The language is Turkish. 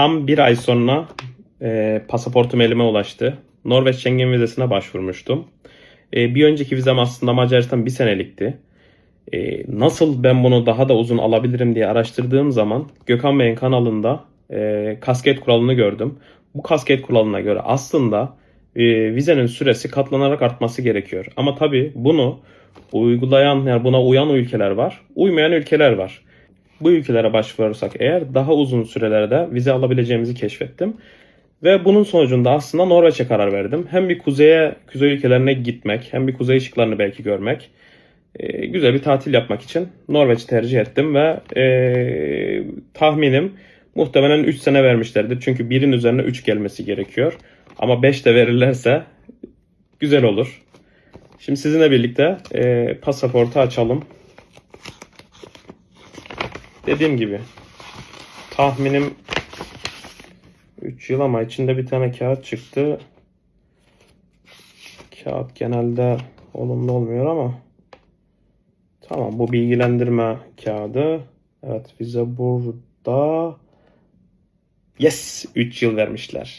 tam bir ay sonra e, pasaportum elime ulaştı. Norveç Schengen vizesine başvurmuştum. E, bir önceki vizem aslında Macaristan bir senelikti. E, nasıl ben bunu daha da uzun alabilirim diye araştırdığım zaman Gökhan Bey'in kanalında e, kasket kuralını gördüm. Bu kasket kuralına göre aslında e, vizenin süresi katlanarak artması gerekiyor. Ama tabii bunu uygulayan yani buna uyan ülkeler var, uymayan ülkeler var. Bu ülkelere başvurursak eğer daha uzun sürelerde vize alabileceğimizi keşfettim. Ve bunun sonucunda aslında Norveç'e karar verdim. Hem bir kuzeye, kuzey ülkelerine gitmek, hem bir kuzey ışıklarını belki görmek. e, güzel bir tatil yapmak için Norveç'i tercih ettim ve e, tahminim muhtemelen 3 sene vermişlerdir. Çünkü birin üzerine 3 gelmesi gerekiyor. Ama 5 de verirlerse güzel olur. Şimdi sizinle birlikte e, pasaportu açalım. Dediğim gibi tahminim 3 yıl ama içinde bir tane kağıt çıktı. Kağıt genelde olumlu olmuyor ama tamam bu bilgilendirme kağıdı. Evet vize burada. Yes 3 yıl vermişler.